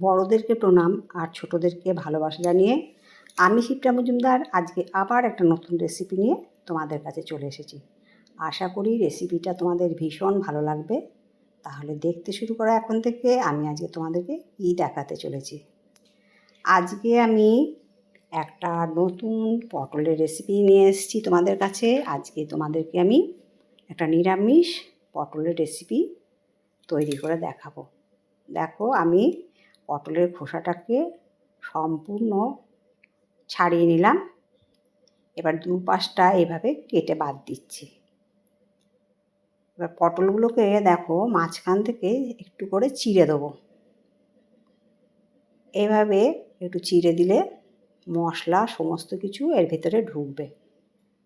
বড়োদেরকে প্রণাম আর ছোটোদেরকে ভালোবাসা জানিয়ে আমি শিপ্রা মজুমদার আজকে আবার একটা নতুন রেসিপি নিয়ে তোমাদের কাছে চলে এসেছি। আশা করি রেসিপিটা তোমাদের ভীষণ ভালো লাগবে। তাহলে দেখতে শুরু করা এখন থেকে, আমি আজকে তোমাদেরকে কী দেখাতে চলেছি। আজকে আমি একটা নতুন পটলের রেসিপি নিয়ে এসেছি তোমাদের কাছে। আজকে তোমাদেরকে আমি একটা নিরামিষ পটলের রেসিপি তৈরি করে দেখাবো। দেখো আমি পটলের খোসাটাকে সম্পূর্ণ ছাড়িয়ে নিলাম। এবার দু পাশটা এভাবে কেটে বাদ দিচ্ছি। এবার পটলগুলোকে দেখো মাঝখান থেকে একটু করে চিড়ে দেবো। এভাবে একটু চিড়ে দিলে মশলা সমস্ত কিছু এর ভেতরে ঢুকবে।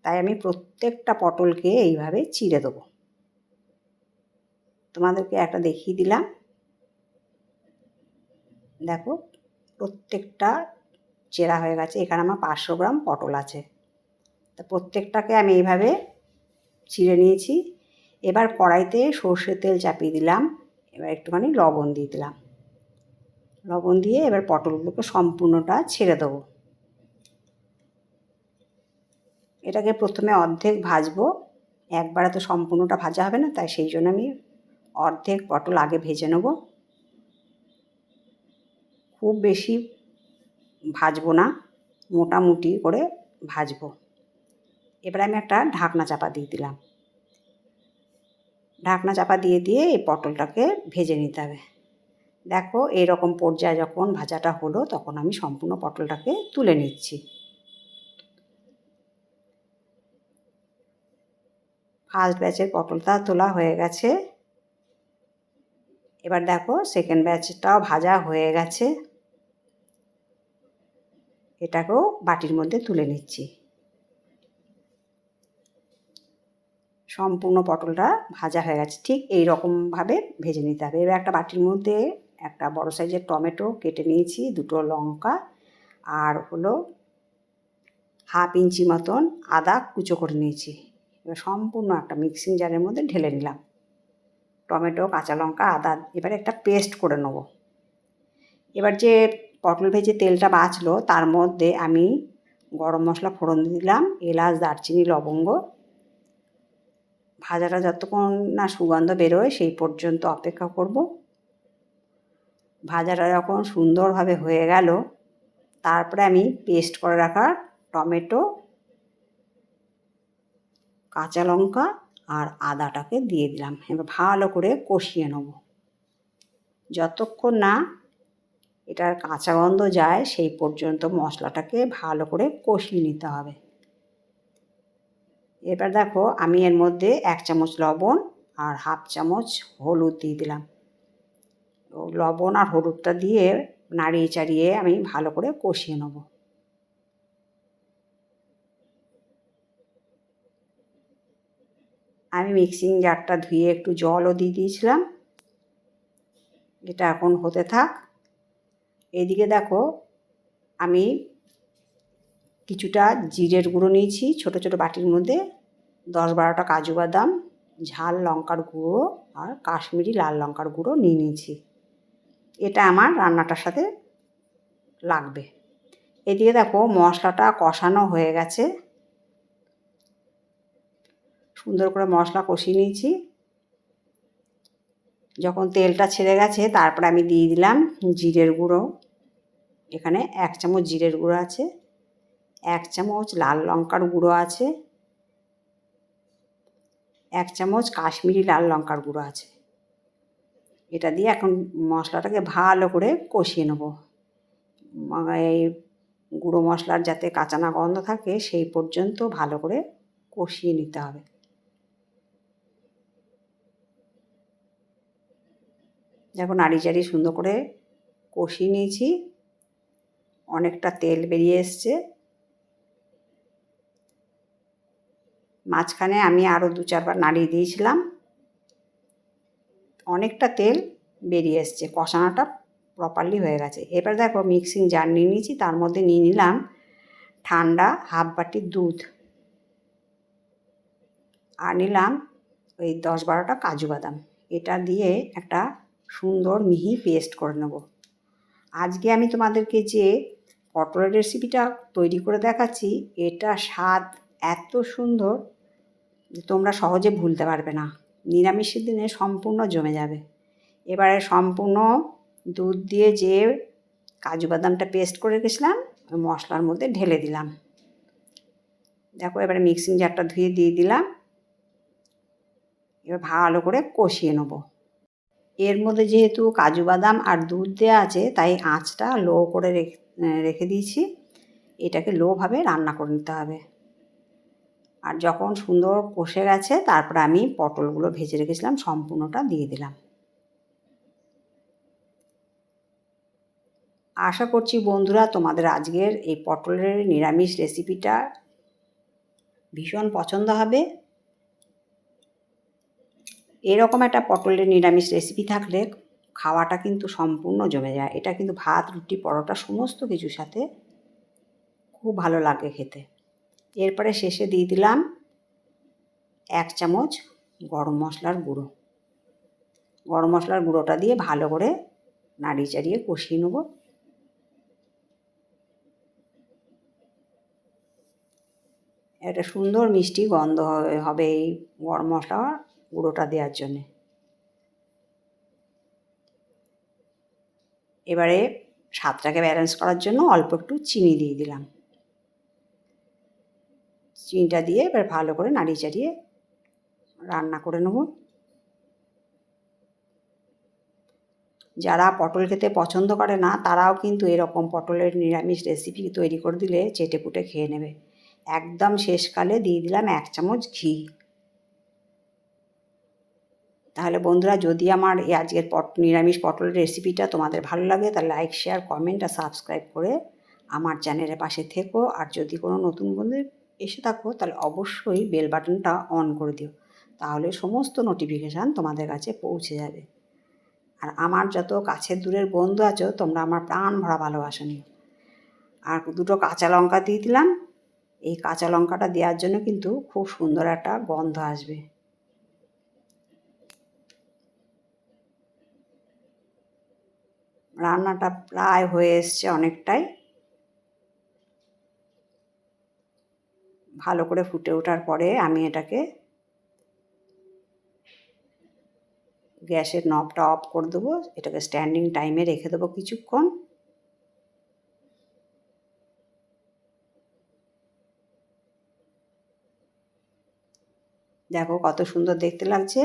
তাই আমি প্রত্যেকটা পটলকে এইভাবে চিড়ে দেবো। তোমাদেরকে একটা দেখিয়ে দিলাম। দেখো, প্রত্যেকটা চেরা হয়ে গেছে। এখানে আমার পাঁচশো গ্রাম পটল আছে। তা প্রত্যেকটাকে আমি এইভাবে চিড়ে নিয়েছি। এবার কড়াইতে সর্ষের তেল চাপিয়ে দিলাম। এবার একটুখানি লবণ দিয়ে দিলাম। লবণ দিয়ে এবার পটলগুলোকে সম্পূর্ণটা ছেড়ে দেবো। এটাকে প্রথমে অর্ধেক ভাজবো। একবারে তো সম্পূর্ণটা ভাজা হবে না, তাই সেই জন্য আমি অর্ধেক পটল আগে ভেজে নেব। খুব বেশি ভাজবো না, মোটামুটি করে ভাজবো। এবার আমি একটা ঢাকনা চাপা দিয়ে দিলাম। ঢাকনা চাপা দিয়ে দিয়ে এই পটলটাকে ভেজে নিতে হবে। দেখো এরকম পর্যায়ে যখন ভাজাটা হলো তখন আমি সম্পূর্ণ পটলটাকে তুলে নিচ্ছি। ফার্স্ট ব্যাচের পটলটা তোলা হয়ে গেছে। এবার দেখো সেকেন্ড ব্যাচটাও ভাজা হয়ে গেছে। এটাকেও বাটির মধ্যে তুলে নিচ্ছি। সম্পূর্ণ পটলটা ভাজা হয়ে গেছে। ঠিক এই রকমভাবে ভেজে নিতে হবে। এবার একটা বাটির মধ্যে একটা বড় সাইজের টমেটো কেটে নিয়েছি, দুটো লঙ্কা আর হলো হাফ ইঞ্চি মতন আদা কুচো করে নিয়েছি। এবার সম্পূর্ণ একটা মিক্সিং জারের মধ্যে ঢেলে নিলাম। টমেটো, কাঁচা লঙ্কা, আদা, এবারে একটা পেস্ট করে নেব। এবার যে পটল ভেজে তেলটা বাঁচলো, তার মধ্যে আমি গরম মশলা ফোড়ন দিলাম, এলাচ, দারচিনি, লবঙ্গ। ভাজাটা যতক্ষণ না সুগন্ধ বেরোয় সেই পর্যন্ত অপেক্ষা করব। ভাজাটা যখন সুন্দরভাবে হয়ে গেল, তারপরে আমি পেস্ট করে রাখা টমেটো, কাঁচা লঙ্কা আর আদাটাকে দিয়ে দিলাম। এবার ভালো করে কষিয়ে নেব। যতক্ষণ না এটার কাঁচা গন্ধ যায়, সেই পর্যন্ত মশলাটাকে ভালো করে কষিয়ে নিতে হবে। এবার দেখো আমি এর মধ্যে এক চামচ লবণ আর হাফ চামচ হলুদ দিয়ে দিলাম। লবণ আর হলুদটা দিয়ে নাড়িয়ে চাড়িয়ে আমি ভালো করে কষিয়ে নেব। আমি মিক্সিং জারটা ধুয়ে একটু জলও দিয়ে দিয়েছিলাম। এটা এখন হতে থাক। এদিকে দেখো, আমি কিছুটা জিরের গুঁড়ো নিয়েছি, ছোট ছোট বাটির মধ্যে দশ বারোটা কাজু বাদাম, ঝাল লঙ্কার গুঁড়ো আর কাশ্মীরি লাল লঙ্কার গুঁড়ো নিয়ে নিয়েছি। এটা আমার রান্নাটার সাথে লাগবে। এদিকে দেখো, মশলাটা কষানো হয়ে গেছে। সুন্দর করে মশলা কষিয়ে নিয়েছি। যখন তেলটা ছেড়ে গেছে, তারপরে আমি দিয়ে দিলাম জিরের গুঁড়ো। এখানে এক চামচ জিরের গুঁড়ো আছে, এক চামচ লাল লঙ্কার গুঁড়ো আছে, এক চামচ কাশ্মীরি লাল লঙ্কার গুঁড়ো আছে। এটা দিয়ে এখন মশলাটাকে ভালো করে কষিয়ে নেব। এই গুঁড়ো মশলার যাতে কাঁচা না গন্ধ থাকে, সেই পর্যন্ত ভালো করে কষিয়ে নিতে হবে। দেখো নাড়ি চাড়ি সুন্দর করে কষিয়ে নিয়েছি। অনেকটা তেল বেরিয়ে এসছে। মাঝখানে আমি আরও দু চারবার নাড়িয়ে দিয়েছিলাম। অনেকটা তেল বেরিয়ে এসছে। কষানোটা প্রপারলি হয়ে গেছে। এবার দেখো মিক্সিং জার নিয়ে নিয়েছি। তার মধ্যে নিয়ে নিলাম ঠান্ডা হাফ বাটির দুধ। আর নিলাম ওই দশ বারোটা কাজু বাদাম। এটা দিয়ে একটা সুন্দর মিহি পেস্ট করে নেব। আজকে আমি তোমাদেরকে যে পটলের রেসিপিটা তৈরি করে দেখাচ্ছি, এটা স্বাদ এত সুন্দর যে তোমরা সহজে ভুলতে পারবে না। নিরামিষের দিনে সম্পূর্ণ জমে যাবে। এবারে সম্পূর্ণ দুধ দিয়ে যে কাজু বাদামটা পেস্ট করে রেখেছিলাম মশলার মধ্যে ঢেলে দিলাম। দেখো, এবারে মিক্সিং জারটা ধুয়ে দিয়ে দিলাম। এবার ভালো করে কষিয়ে নেব। এর মধ্যে যেহেতু কাজু বাদাম আর দুধ দেওয়া আছে, তাই আঁচটা লো করে রেখে দিয়েছি। এটাকে লোভাবে রান্না করে নিতে হবে। আর যখন সুন্দর কষে গেছে, তারপরে আমি পটলগুলো ভেজে রেখেছিলাম, সম্পূর্ণটা দিয়ে দিলাম। আশা করছি বন্ধুরা, তোমাদের আজকের এই পটলের নিরামিষ রেসিপিটা ভীষণ পছন্দ হবে। এরকম একটা পটলের নিরামিষ রেসিপি থাকলে খাওয়াটা কিন্তু সম্পূর্ণ জমে যায়। এটা কিন্তু ভাত, রুটি, পরোটা সমস্ত কিছুর সাথে খুব ভালো লাগে খেতে। এরপরে শেষে দিয়ে দিলাম এক চামচ গরম মশলার গুঁড়ো। গরম মশলার গুঁড়োটা দিয়ে ভালো করে নাড়িয়ে চাড়িয়ে কষিয়ে নেব। একটা সুন্দর মিষ্টি গন্ধ হবে এই গরম মশলা গুঁড়োটা দেওয়ার জন্যে। এবারে স্বাদটাকে ব্যালেন্স করার জন্য অল্প একটু চিনি দিয়ে দিলাম। চিনিটা দিয়ে এবার ভালো করে নাড়িয়ে চাড়িয়ে রান্না করে নেব। যারা পটল খেতে পছন্দ করে না, তারাও কিন্তু এরকম পটলের নিরামিষ রেসিপি তৈরি করে দিলে চেটে পুটে খেয়ে নেবে। একদম শেষকালে দিয়ে দিলাম এক চামচ ঘি। তাহলে বন্ধুরা যদি আমার এই আজকের পট, নিরামিষ পটলের রেসিপিটা তোমাদের ভালো লাগে, তাহলে লাইক শেয়ার কমেন্ট আর সাবস্ক্রাইব করে আমার চ্যানেলের পাশে থেকো। আর যদি কোনো নতুন বন্ধু এসে থাকো, তাহলে অবশ্যই বেল বাটনটা অন করে দিও। তাহলে সমস্ত নোটিফিকেশান তোমাদের কাছে পৌঁছে যাবে। আর আমার যত কাছের দূরের বন্ধু আছো, তোমরা আমার প্রাণ ভরা ভালোবাসা নিও। আর দুটো কাঁচা লঙ্কা দিয়ে দিলাম। এই কাঁচা লঙ্কাটা দেওয়ার জন্য কিন্তু খুব সুন্দর একটা গন্ধ আসবে। রান্নাটা প্রায় হয়ে এসছে অনেকটাই। ভালো করে ফুটে ওঠার পরে আমি এটাকে গ্যাসের নবটা অফ করে দেবো, এটাকে স্ট্যান্ডিং টাইমে রেখে দেবো কিছুক্ষণ। দেখো কত সুন্দর দেখতে লাগছে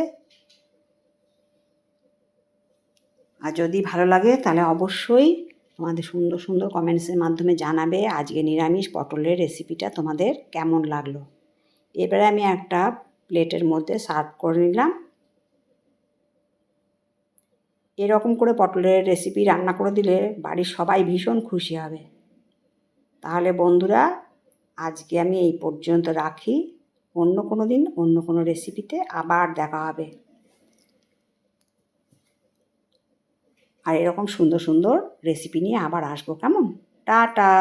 আর যদি ভালো লাগে, তাহলে অবশ্যই তোমাদের সুন্দর সুন্দর কমেন্টসের মাধ্যমে জানাবে। আজকে নিরামিষ পটলের রেসিপিটা তোমাদের কেমন লাগল? এবারে আমি একটা প্লেটের মধ্যে সার্ভ করে নিলাম। এরকম করে পটলের রেসিপি রান্না করে দিলে বাড়ির সবাই ভীষণ খুশি হবে। তাহলে বন্ধুরা, আজকে আমি এই পর্যন্ত রাখি। অন্য কোনো দিন অন্য কোনো রেসিপিতে আবার দেখা হবে। আর এরকম সুন্দর সুন্দর রেসিপি নিয়ে আবার আসব কেমন? টাটা!